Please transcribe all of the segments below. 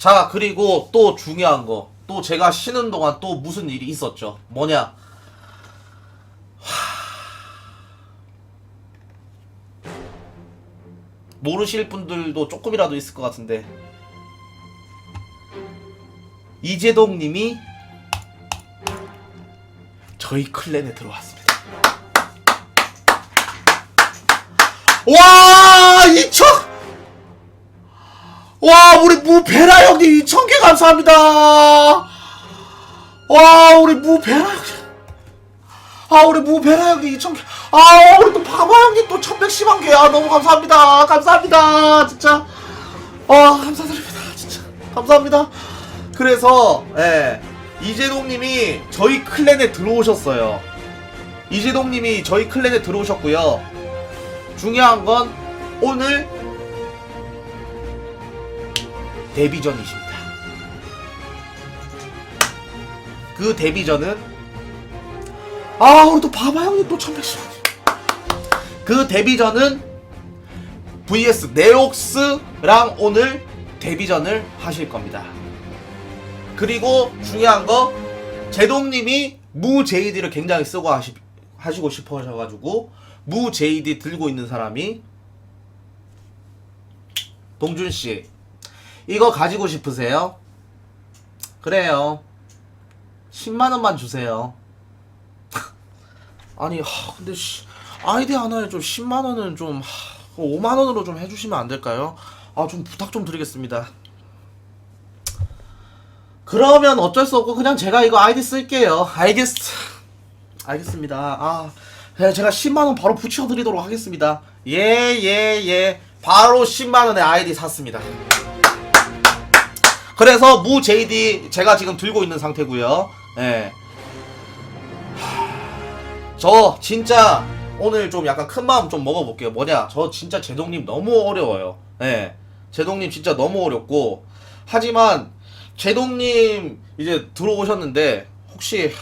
자, 그리고 또 중요한 거. 또 제가 쉬는 동안 또 무슨 일이 있었죠. 뭐냐. 하... 모르실 분들도 조금이라도 있을 것 같은데. 이재동 님이 저희 클랜에 들어왔습니다. 와, 이천! 와, 우리 무베라 형님 2,000개 감사합니다. 와, 우리 무베라 형님. 아, 우리 무베라 형님 2,000개. 아, 우리 또 바바 형님 또 1,110만 개. 아, 너무 감사합니다. 감사합니다. 진짜. 아, 감사드립니다. 진짜. 감사합니다. 그래서, 예. 이재동 님이 저희 클랜에 들어오셨어요. 이재동 님이 저희 클랜에 들어오셨고요. 중요한 건 오늘 데뷔전이십니다. 그 데뷔전은 아 우리 또 바바 형님 또 1110원 그 데뷔전은 vs 네옥스랑 오늘 데뷔전을 하실 겁니다. 그리고 중요한 거 제동님이 무 JD를 굉장히 쓰고 하시, 하시고 싶어 하셔가지고 무 JD 들고 있는 사람이 동준 씨 이거 가지고 싶으세요? 그래요. 10만 원만 주세요. 아니 하, 근데 씨, 아이디 하나에 좀 10만 원은 좀 하, 5만 원으로 좀 해주시면 안 될까요? 아 좀 부탁 좀 드리겠습니다. 그러면 어쩔 수 없고 그냥 제가 이거 아이디 쓸게요. 알겠 알겠습니다. 아 네, 제가 10만 원 바로 붙여드리도록 하겠습니다. 예 예, 예. 바로 10만 원의 아이디 샀습니다. 그래서 무 JD 제가 지금 들고 있는 상태고요. 예. 하, 저 진짜 오늘 좀 약간 큰 마음 좀 먹어볼게요. 뭐냐? 저 진짜 제동님 너무 어려워요. 예. 제동님 진짜 너무 어렵고 하지만 제동님 이제 들어오셨는데 혹시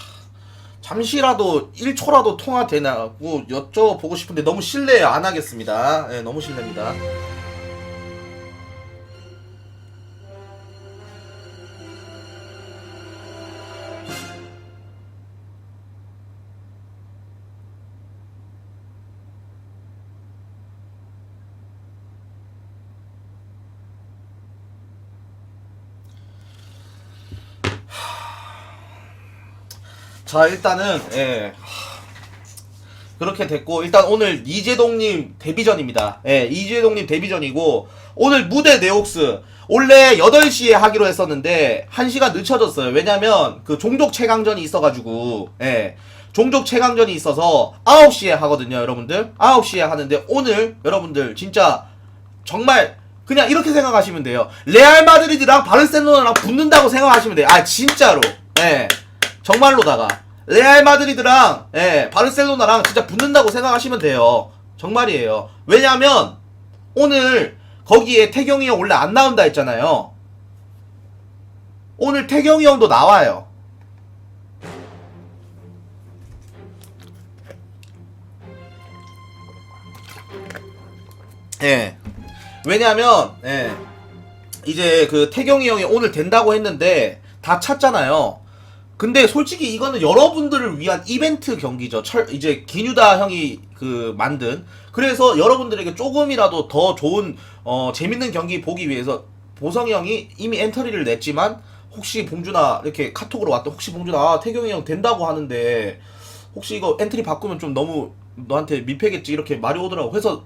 잠시라도 1초라도 통화 되나고 여쭤보고 싶은데 너무 실례 안 하겠습니다. 예, 너무 실례입니다. 자 일단은 예 그렇게 됐고 일단 오늘 이재동님 데뷔전입니다. 예 이재동님 데뷔전이고 오늘 무대 네옥스 원래 8시에 하기로 했었는데 1시간 늦춰졌어요. 왜냐면 그 종족 최강전이 있어가지고 예 종족 최강전이 있어서 9시에 하거든요 여러분들 9시에 하는데 오늘 여러분들 진짜 정말 그냥 이렇게 생각하시면 돼요. 레알 마드리드랑 바르셀로나랑 붙는다고 생각하시면 돼요. 아 진짜로. 예. 정말로다가 레알 마드리드랑 예, 바르셀로나랑 진짜 붙는다고 생각하시면 돼요. 정말이에요. 왜냐하면 오늘 거기에 태경이 형 원래 안 나온다 했잖아요. 오늘 태경이 형도 나와요. 예. 왜냐면 예. 이제 그 태경이 형이 오늘 된다고 했는데 다 찼잖아요. 근데 솔직히 이거는 여러분들을 위한 이벤트 경기죠. 철 이제 기뉴다 형이 그 만든. 그래서 여러분들에게 조금이라도 더 좋은 어 재밌는 경기 보기 위해서 보성이 형이 이미 엔터리를 냈지만 혹시 봉준아 이렇게 카톡으로 왔다. 혹시 봉준아 아, 태경이 형 된다고 하는데 혹시 이거 엔트리 바꾸면 좀 너무 너한테 민폐겠지? 이렇게 말이 오더라고. 그래서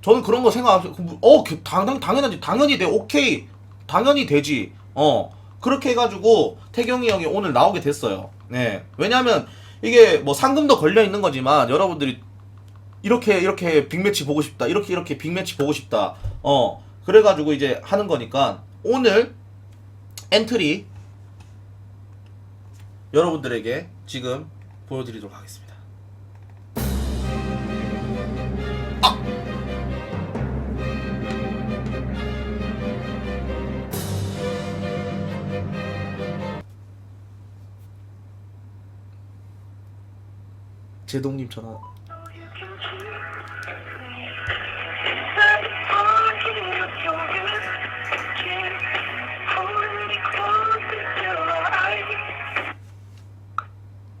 저는 그런 거 생각 어 그, 당당 당연하지. 당연히 돼. 오케이. 당연히 되지. 어 그렇게 해가지고 태경이 형이 오늘 나오게 됐어요. 네. 왜냐면 이게 뭐 상금도 걸려 있는 거지만 여러분들이 이렇게 이렇게 빅매치 보고 싶다. 이렇게 이렇게 빅매치 보고 싶다. 어. 그래가지고 이제 하는 거니까 오늘 엔트리 여러분들에게 지금 보여드리도록 하겠습니다. 제동님 전화.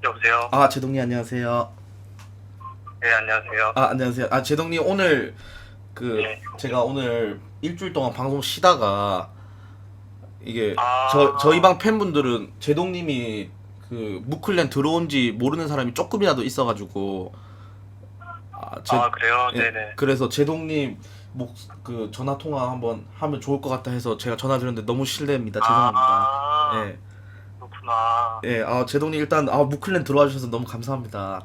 여보세요. 아 제동님 안녕하세요. 네 안녕하세요. 아 안녕하세요. 아 제동님 오늘 그 네. 제가 오늘 일주일 동안 방송 쉬다가 이게 아... 저 저희 방 팬분들은 제동님이 그 무클랜 들어온지 모르는 사람이 조금이라도 있어가지고 아, 제, 아, 그래요? 예, 네네. 그래서 제동님 목 그 전화 통화 한번 하면 좋을 것 같다 해서 제가 전화 드렸는데 너무 실례입니다. 죄송합니다. 아, 예. 그렇구나. 예, 아 제동님 일단 아 무클랜 들어와 주셔서 너무 감사합니다.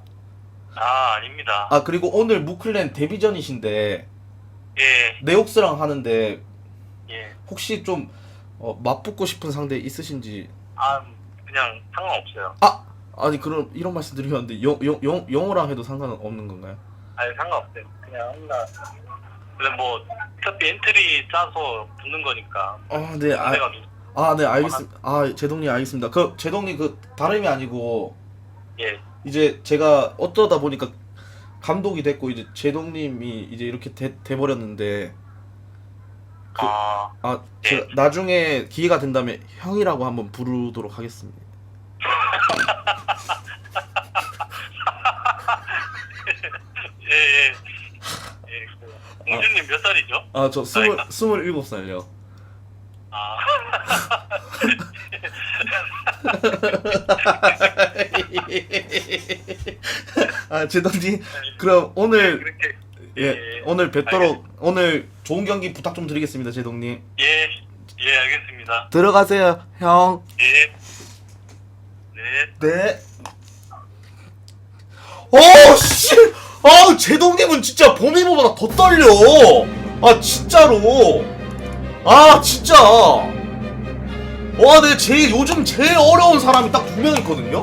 아, 아닙니다. 아 그리고 오늘 무클랜 데뷔전이신데 예, 네옥스랑 하는데 예. 혹시 좀 어, 맞붙고 싶은 상대 있으신지 아, 그냥 상관없어요. 아 아니 그럼 이런 말씀 드리면 영, 영, 영, 영어랑 해도 상관없는 건가요? 아니, 상관없어요. 그냥 혼나. 근데 뭐, 어차피 엔트리 짜서 붙는 거니까. 아네 아, 아, 네 알겠습니다. 아 제동님 알겠습니다. 그 제동님 그 다름이 아니고 예. 이제 제가 어쩌다 보니까 감독이 됐고 이제 제동님이 이제 이렇게 돼, 돼 버렸는데 그- 아, 아 예. 제가 나중에 기회가 된다면 형이라고 한번 부르도록 하겠습니다. 예, 예. 예, 그, 공주님 몇 살이죠? 아 저 스물 스물일곱 살요. 아, 아 제동님 그럼 오늘 그렇게. 예 예, 오늘 뵙도록 오늘 좋은 경기 부탁 좀 드리겠습니다 제동님. 예, 예, 알겠습니다. 들어가세요 형. 예. 네. 네. 어, 씨! 아, 제동님은 진짜 범위보다 더 떨려! 아, 진짜로! 아, 진짜! 와, 내 제일, 요즘 제일 어려운 사람이 딱 두 명 있거든요?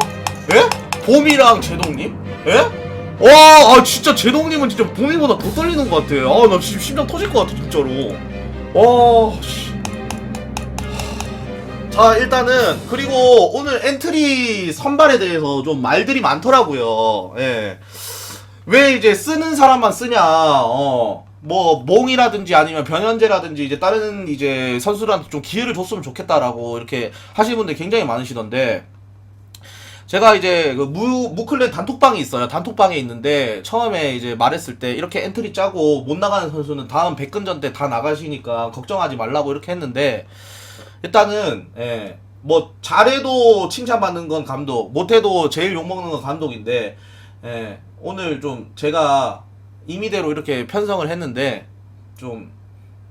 예? 봄이랑 제동님? 예? 와, 아, 진짜 제동님은 진짜 봄이보다 더 떨리는 것 같아. 아, 나 지금 심장 터질 것 같아, 진짜로. 와, 씨. 자 일단은 그리고 오늘 엔트리 선발에 대해서 좀 말들이 많더라고요. 예. 왜 이제 쓰는 사람만 쓰냐? 어. 뭐 몽이라든지 아니면 변현재라든지 이제 다른 이제 선수들한테 좀 기회를 줬으면 좋겠다라고 이렇게 하시는 분들 굉장히 많으시던데 제가 이제 그 무, 무클랜 단톡방이 있어요. 단톡방에 있는데 처음에 이제 말했을 때 이렇게 엔트리 짜고 못 나가는 선수는 다음 백근전 때 다 나가시니까 걱정하지 말라고 이렇게 했는데 일단은 예, 뭐 잘해도 칭찬받는 건 감독, 못해도 제일 욕먹는 건 감독인데 예, 오늘 좀 제가 임의대로 이렇게 편성을 했는데 좀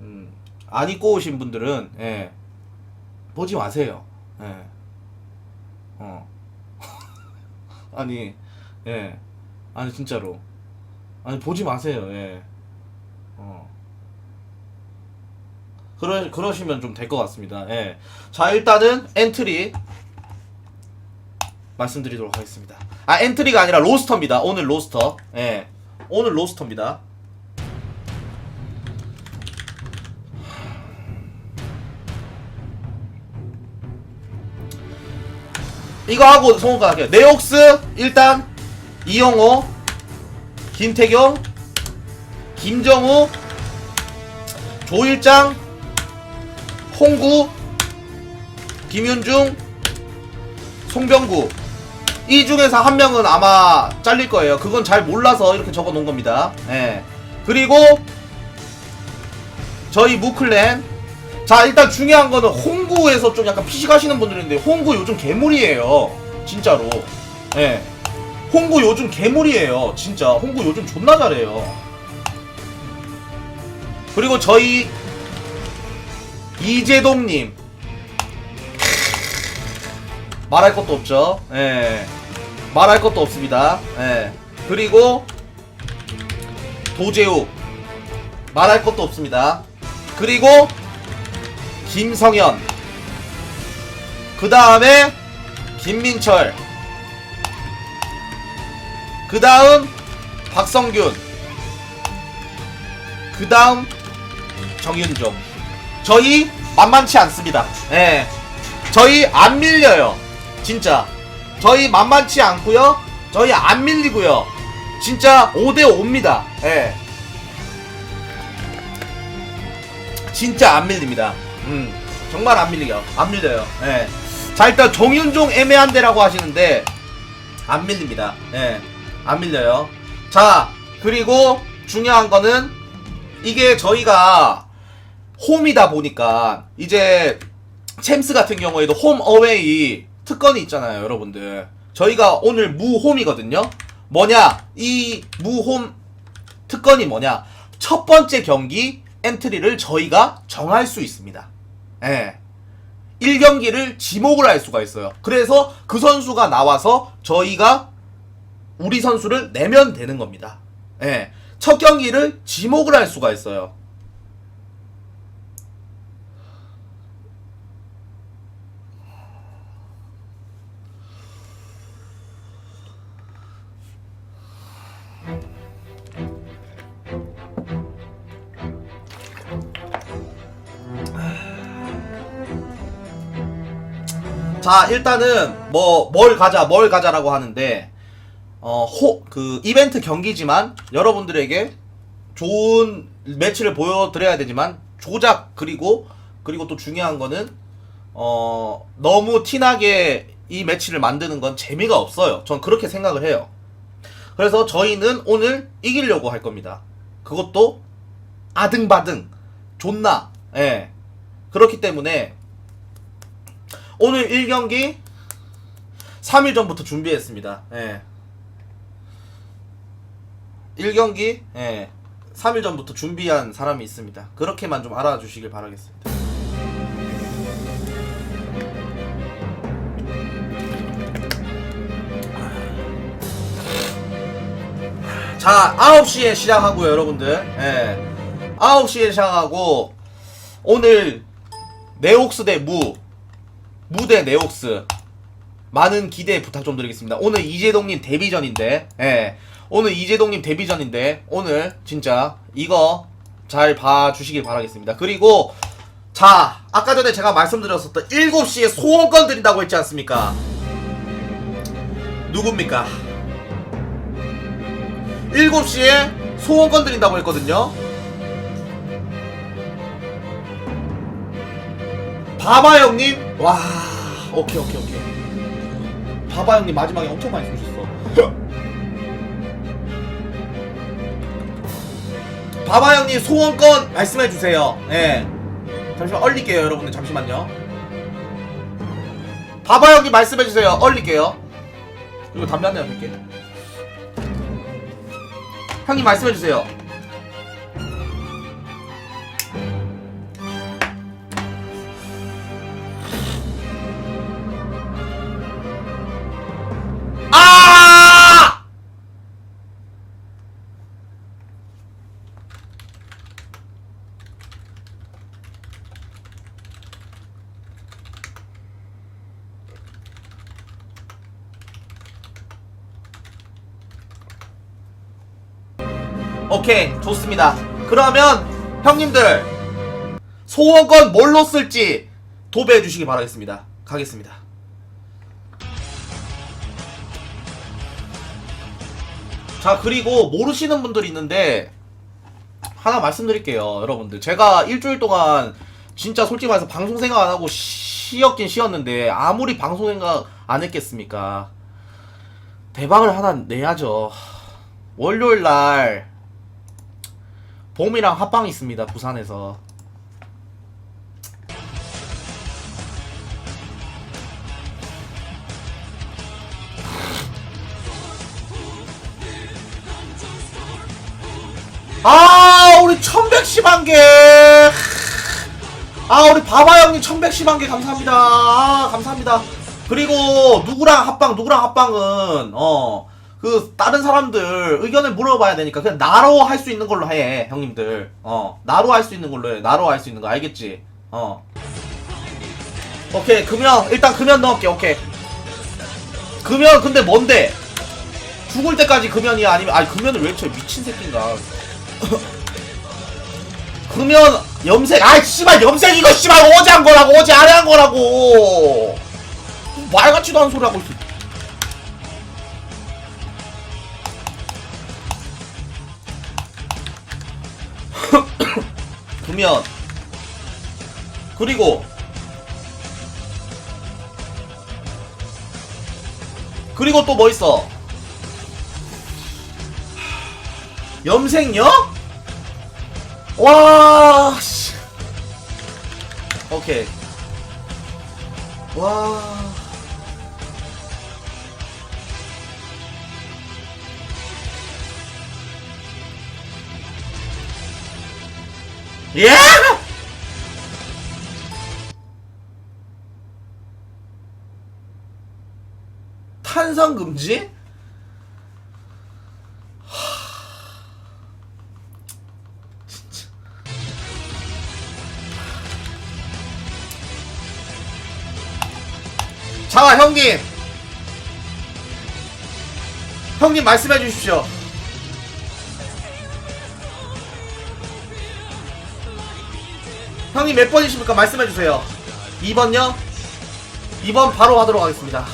음, 안 입고 오신 분들은 예, 보지 마세요. 예. 어. 아니 예. 아니 진짜로. 아니 보지 마세요. 예. 어. 그러, 그러시면 좀 될 것 같습니다. 예. 자, 일단은 엔트리 말씀드리도록 하겠습니다. 아, 엔트리가 아니라 로스터입니다. 오늘 로스터. 예. 오늘 로스터입니다. 이거 하고 성우가 할게요. 네옥스 일단 이영호, 김태경, 김정우, 조일장, 홍구, 김윤중, 송병구 이 중에서 한 명은 아마 잘릴 거예요. 그건 잘 몰라서 이렇게 적어 놓은 겁니다. 예. 그리고 저희 무클랜 자 일단 중요한 거는 홍구에서 좀 약간 피식하시는 분들인데 홍구 요즘 괴물이에요. 진짜로. 예. 홍구 요즘 괴물이에요. 진짜 홍구 요즘 존나 잘해요. 그리고 저희 이재동님 말할 것도 없죠. 예. 말할 것도 없습니다. 예. 그리고 도재욱 말할 것도 없습니다. 그리고 김성현 그 다음에 김민철 그 다음 박성균 그 다음 정윤종 저희 만만치 않습니다. 예. 저희 안 밀려요. 진짜. 저희 만만치 않고요. 저희 안 밀리고요. 진짜 5대 5입니다. 예. 진짜 안 밀립니다. 음. 정말 안 밀려요. 안 밀려요. 예. 자, 일단 정윤종 애매한데라고 하시는데 안 밀립니다. 예. 안 밀려요. 자, 그리고 중요한 거는 이게 저희가 홈이다 보니까 이제 챔스 같은 경우에도 홈 어웨이 특권이 있잖아요, 여러분들. 저희가 오늘 무홈이거든요. 뭐냐? 이 무홈 특권이 뭐냐? 첫 번째 경기 엔트리를 저희가 정할 수 있습니다. 예. 1경기를 지목을 할 수가 있어요. 그래서 그 선수가 나와서 저희가 우리 선수를 내면 되는 겁니다. 예. 첫 경기를 지목을 할 수가 있어요. 자, 일단은 뭐 뭘 가자, 뭘 가자라고 하는데 어, 호, 그 이벤트 경기지만 여러분들에게 좋은 매치를 보여드려야 되지만 조작 그리고 그리고 또 중요한 거는 어, 너무 티나게 이 매치를 만드는 건 재미가 없어요. 전 그렇게 생각을 해요. 그래서 저희는 오늘 이기려고 할 겁니다. 그것도 아등바등 존나 예 그렇기 때문에 오늘 1경기 3일 전부터 준비했습니다. 예. 1경기 예. 3일 전부터 준비한 사람이 있습니다. 그렇게만 좀 알아주시길 바라겠습니다. 자, 9시에 시작하고요, 여러분들. 예. 9시에 시작하고 오늘 네옥스 대 무. 무대 네옥스 많은 기대 부탁 좀 드리겠습니다. 오늘 이재동님 데뷔전인데, 예. 오늘 이재동님 데뷔전인데, 오늘 진짜 이거 잘 봐주시길 바라겠습니다. 그리고, 자, 아까 전에 제가 말씀드렸었던 7시에 소원권 드린다고 했지 않습니까? 누굽니까? 7시에 소원권 드린다고 했거든요. 바바 형님. 와 오케이 오케이 오케이. 바바 형님. 마지막에 엄청 많이 쏘셨어. 바바 형님. 소원권 말씀해 주세요. 예. 잠시만 얼릴게요 여러분들. 잠시만요. 바바 형님. 말씀해 주세요. 얼릴게요. 이거 담배 한 대만 필게. 형님 말씀해 주세요 오케이 좋습니다. 그러면 형님들 소원권 뭘로 쓸지 도배해 주시기 바라겠습니다. 가겠습니다. 자 그리고 모르시는 분들이 있는데 하나 말씀드릴게요 여러분들. 제가 일주일 동안 진짜 솔직히 말해서 방송 생각 안 하고 쉬었긴 쉬었는데 아무리 방송 생각 안 했겠습니까? 대박을 하나 내야죠. 월요일 날 봄이랑 합방 있습니다 부산에서 아 우리 1110만 개. 아 우리 바바 형님 1110만 개 감사합니다. 아, 감사합니다. 그리고 누구랑 합방 누구랑 합방은 어 그 다른 사람들 의견을 물어봐야 되니까 그냥 나로 할 수 있는 걸로 해 형님들. 어 나로 할 수 있는 걸로 해. 나로 할 수 있는 거 알겠지? 어. 오케이 금연 일단 금연 넣을게 오케이. 금연 근데 뭔데? 죽을 때까지 금연이야 아니면 아니 금연을 왜쳐 미친 새끼인가? 금연 염색 아이 씨발 염색 이거 씨발 어제 한 거라고 어제 안에 한 거라고 말 같지도 않은 소리 하고 있어 금연 그리고 그리고 또 뭐 있어? 염색요? 와, 씨. 오케이. 와. 예? 탄산 금지? 자, 형님. 형님 말씀해 주십시오. 형님 몇 번이십니까? 말씀해 주세요. 2번요? 2번 바로 하도록 하겠습니다.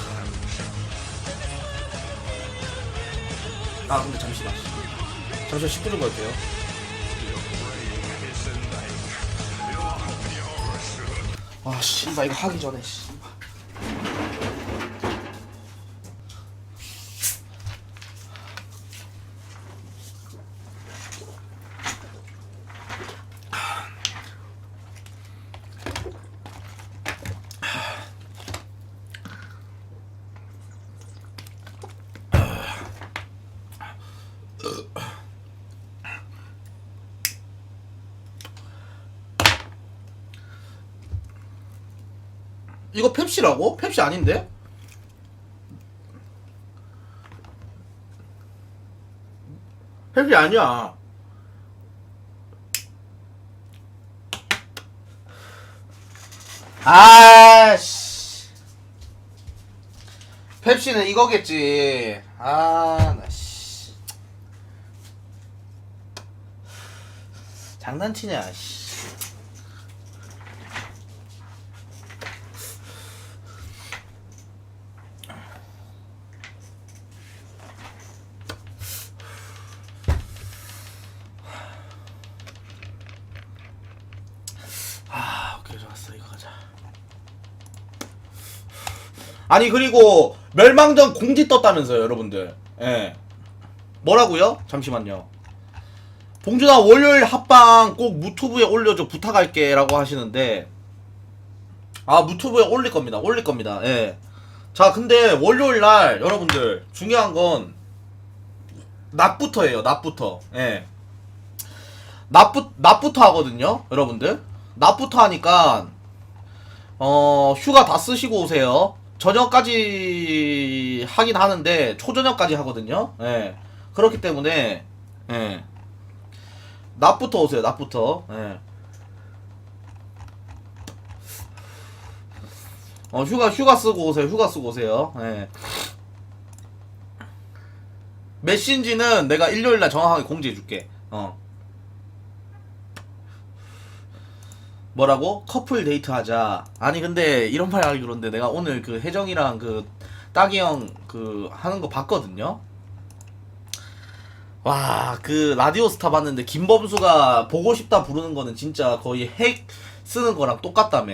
아, 근데 잠시만. 잠시만 10분 정도 할게요. 아, 씨발, 이거 하기 전에, 씨. 이거 펩시라고? 펩시 아닌데? 펩시 아니야. 아씨. 펩시는 이거겠지. 아, 나 씨. 장난치냐, 씨. 아, 오케이 좋았어. 이거 가자. 아니 그리고 멸망전 공지 떴다면서요, 여러분들. 예. 뭐라고요? 잠시만요. 봉준아 월요일 합방 꼭 무튜브에 올려줘 부탁할게 라고 하시는데 아 무튜브에 올릴 겁니다. 올릴 겁니다. 예. 자 근데 월요일 날 여러분들 중요한 건 낮부터예요. 낮부터. 예. 낮부 낮부터 하거든요, 여러분들. 낮부터 하니까 어 휴가 다 쓰시고 오세요. 저녁까지 하긴 하는데 초저녁까지 하거든요. 예. 그렇기 때문에 예. 낮부터 오세요. 낮부터. 예. 어 휴가 휴가 쓰고 오세요. 휴가 쓰고 오세요. 예. 메신지는 내가 일요일 날 정확하게 공지해 줄게. 어. 뭐라고? 커플 데이트 하자. 아니 근데 이런 말 하기 그런데 내가 오늘 그 혜정이랑 그 따기 형 그 하는 거 봤거든요. 와, 그 라디오 스타 봤는데 김범수가 보고 싶다 부르는 거는 진짜 거의 핵 쓰는 거랑 똑같다며.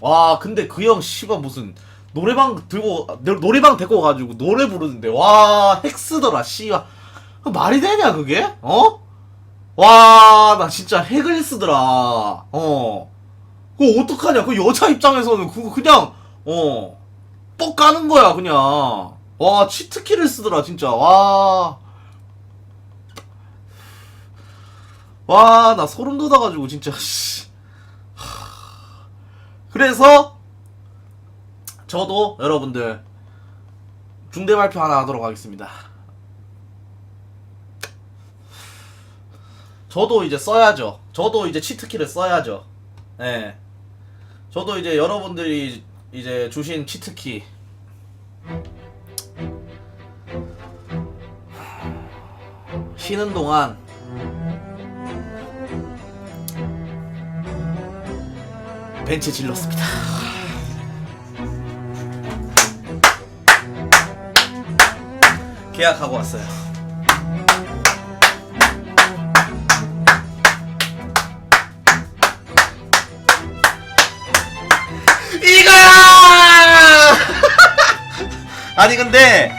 와, 근데 그 형 씨발 무슨 노래방 들고 노- 노래방 데리고 가지고 노래 부르는데 와, 핵 쓰더라. 씨발. 그 말이 되냐 그게? 어? 와, 나 진짜 핵을 쓰더라. 어. 그거 어떡하냐? 그 여자 입장에서는 그거 그냥 어. 뻑 까는 거야, 그냥. 와, 치트키를 쓰더라, 진짜. 와. 와, 나 소름 돋아가지고, 진짜, 씨. 하. 그래서, 저도 여러분들, 중대 발표 하나 하도록 하겠습니다. 저도 이제 써야죠. 저도 이제 치트키를 써야죠. 예. 저도 이제 여러분들이 이제 주신 치트키. 쉬는 동안 벤치 질렀습니다. 계약하고 왔어요. 아니 근데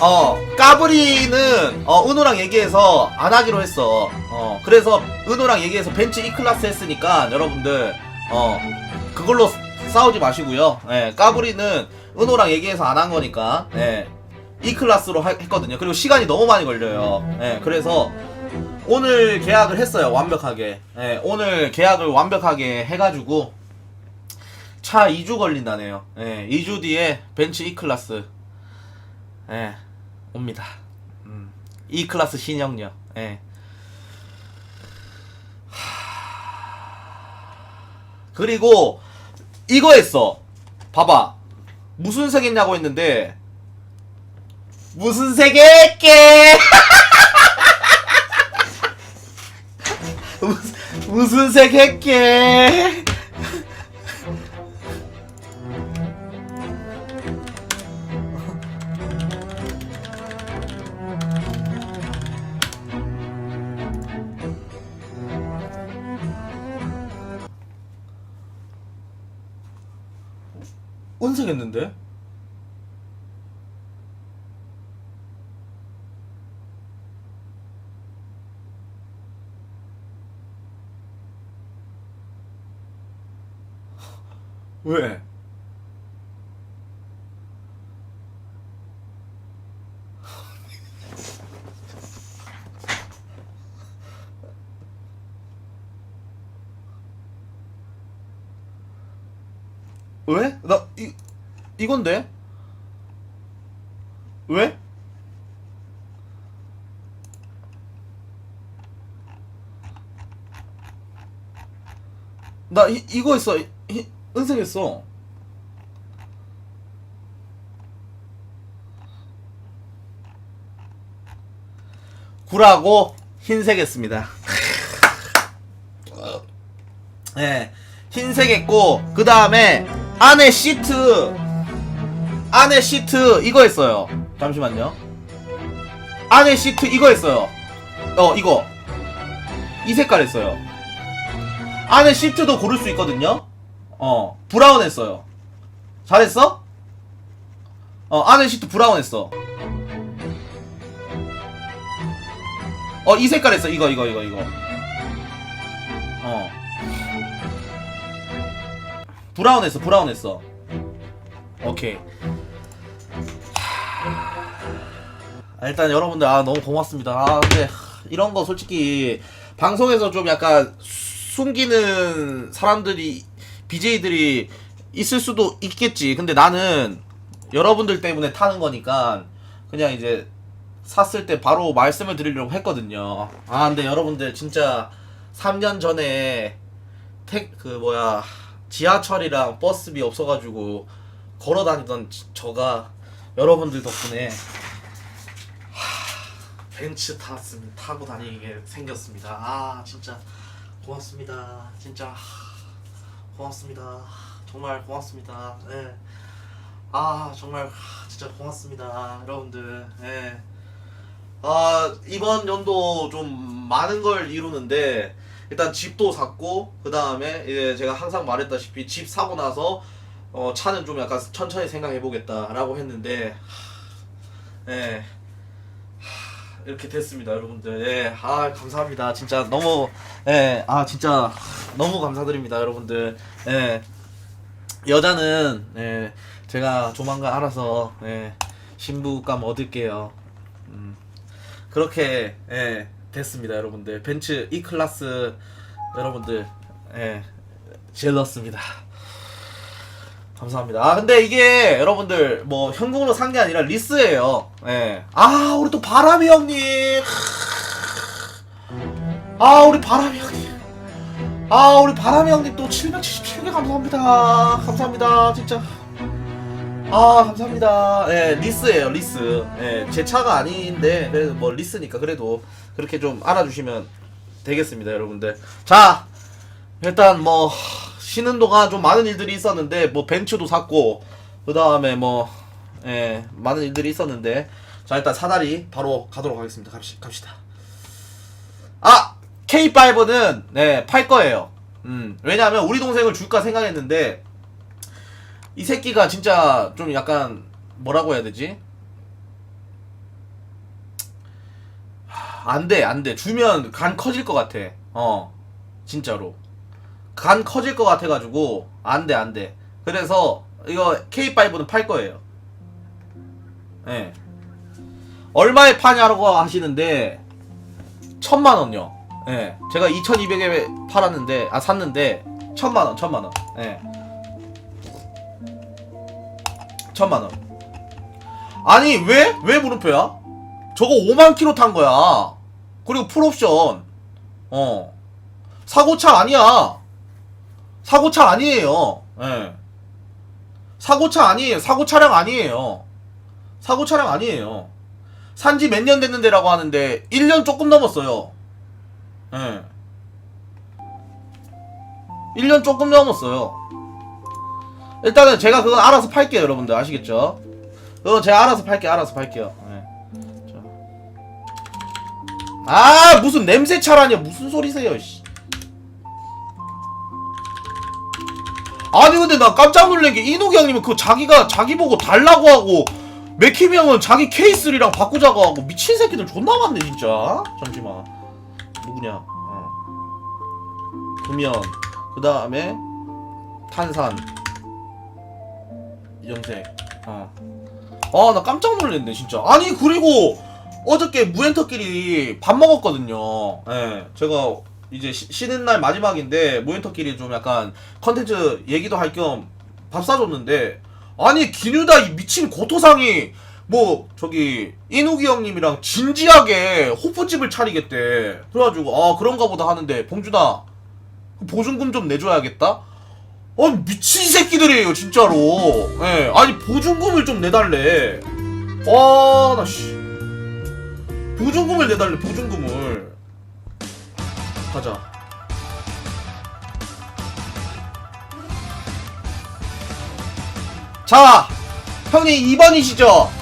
어 까브리는 어 은호랑 얘기해서 안 하기로 했어. 어 그래서 은호랑 얘기해서 벤치 E클라스 했으니까 여러분들 어 그걸로 싸우지 마시고요. 예 까브리는 은호랑 얘기해서 안 한 거니까 예 E클라스로 했거든요. 그리고 시간이 너무 많이 걸려요. 예 그래서 오늘 계약을 했어요 완벽하게. 예 오늘 계약을 완벽하게 해가지고 차 2주 걸린다네요. 예 2주 뒤에 벤치 E클라스. 예, 옵니다. 음. E 클래스 신형요. 예. 그리고 이거 했어. 봐봐. 무슨 색이냐고 했는데 무슨 색에 게 무슨, 무슨 색 했게 파란색 했는데? 왜? 이건데? 왜? 나 이, 이거 했어. 이, 은색 했어. 구라고 흰색 했습니다. 네, 흰색 했고 그 다음에 안에 시트. 안에 시트 이거 했어요. 잠시만요. 안에 시트 이거 했어요. 어 이거. 이 색깔 했어요. 안에 시트도 고를 수 있거든요. 어 브라운 했어요. 잘했어? 어 안에 시트 브라운 했어. 어 이 색깔 했어. 이거 이거 이거 이거. 어. 브라운 했어 브라운 했어. 오케이. 아, 일단 여러분들 아 너무 고맙습니다. 아 근데 이런 거 솔직히 방송에서 좀 약간 숨기는 사람들이 BJ들이 있을 수도 있겠지. 근데 나는 여러분들 때문에 타는 거니까 그냥 이제 샀을 때 바로 말씀을 드리려고 했거든요. 아 근데 여러분들 진짜 3년 전에 택 그 뭐야 지하철이랑 버스비 없어가지고 걸어 다니던 저가 여러분들 덕분에 벤츠 탔습니다. 타고 다니게 생겼습니다. 아 진짜 고맙습니다. 진짜 고맙습니다. 정말 고맙습니다. 네. 아 정말 진짜 고맙습니다. 여러분들. 네. 아 이번 연도 좀 많은 걸 이루는데 일단 집도 샀고 그 다음에 이제 제가 항상 말했다시피 집 사고 나서 어, 차는 좀 약간 천천히 생각해보겠다라고 했는데 하, 네. 이렇게 됐습니다, 여러분들. 예, 아 감사합니다. 진짜 너무 예, 아 진짜 너무 감사드립니다, 여러분들. 예, 여자는 예, 제가 조만간 알아서 예, 신부감 얻을게요. 음, 그렇게 예, 됐습니다, 여러분들. 벤츠 E 클라스, 여러분들 예, 질렀습니다. 감사합니다. 아 근데 이게 여러분들 뭐 현금으로 산 게 아니라 리스예요. 예. 아 우리 또 바람이 형님. 아 우리 바람이 형님. 아 우리 바람이 형님 또 777개 감사합니다. 감사합니다 진짜. 아 감사합니다. 예 리스예요 리스. 예제 차가 아닌데 그래도 뭐 리스니까 그래도 그렇게 좀 알아주시면 되겠습니다 여러분들. 자 일단 뭐. 쉬는 동안 좀 많은 일들이 있었는데 뭐 벤츠도 샀고 그 다음에 뭐 예, 많은 일들이 있었는데 자 일단 사다리 바로 가도록 하겠습니다 갑시, 갑시다 아! K5는 네, 팔 거예요 음, 왜냐하면 우리 동생을 줄까 생각했는데 이 새끼가 진짜 좀 약간 뭐라고 해야 되지? 안 돼, 안 돼. 주면 간 커질 것 같아. 어. 진짜로. 간 커질 것 같아가지고, 안 돼, 안 돼. 그래서, 이거 K5는 팔 거예요. 예. 얼마에 파냐고 하시는데, 천만 원요. 예. 제가 2,200에 팔았는데, 아, 샀는데, 천만 원, 천만 원. 예. 천만 원. 아니, 왜? 왜 물음표야? 저거 5만 킬로 탄 거야. 그리고 풀옵션. 어. 사고차 아니야. 사고차 아니에요. 예. 사고차 아니에요. 사고 차량 아니에요. 사고 차량 아니에요. 산지 몇 년 됐는데라고 하는데 1년 조금 넘었어요. 예. 1년 조금 넘었어요. 일단은 제가 그거 알아서 팔게요, 여러분들. 아시겠죠? 그거 제가 알아서 팔게요, 알아서 팔게요. 예. 자. 아, 무슨 냄새 차라냐, 무슨 소리세요, 씨. 아니, 근데 나 깜짝 놀란 게, 이노기 형님은 그 자기가, 자기 보고 달라고 하고, 맥힘 형은 자기 K3랑 바꾸자고 하고, 미친 새끼들 존나 많네, 진짜. 잠시만. 누구냐, 어. 금연. 그 다음에, 탄산. 염색. 어. 아, 나 깜짝 놀랐네, 진짜. 아니, 그리고, 어저께 무엔터끼리 밥 먹었거든요. 예, 제가 이제 쉬, 쉬는 날 마지막인데, 무엔터끼리 좀 약간 컨텐츠 얘기도 할 겸 밥 사줬는데, 아니, 기뉴다 이 미친 고토상이, 뭐, 저기, 이누기 형님이랑 진지하게 호프집을 차리겠대. 그래가지고, 아, 그런가 보다 하는데, 봉준아, 그 보증금 좀 내줘야겠다? 아 미친 새끼들이에요 진짜로 예 아니 보증금을 좀 내달래 아나씨 보증금을 내달래 보증금을 가자. 자 형님 2번이시죠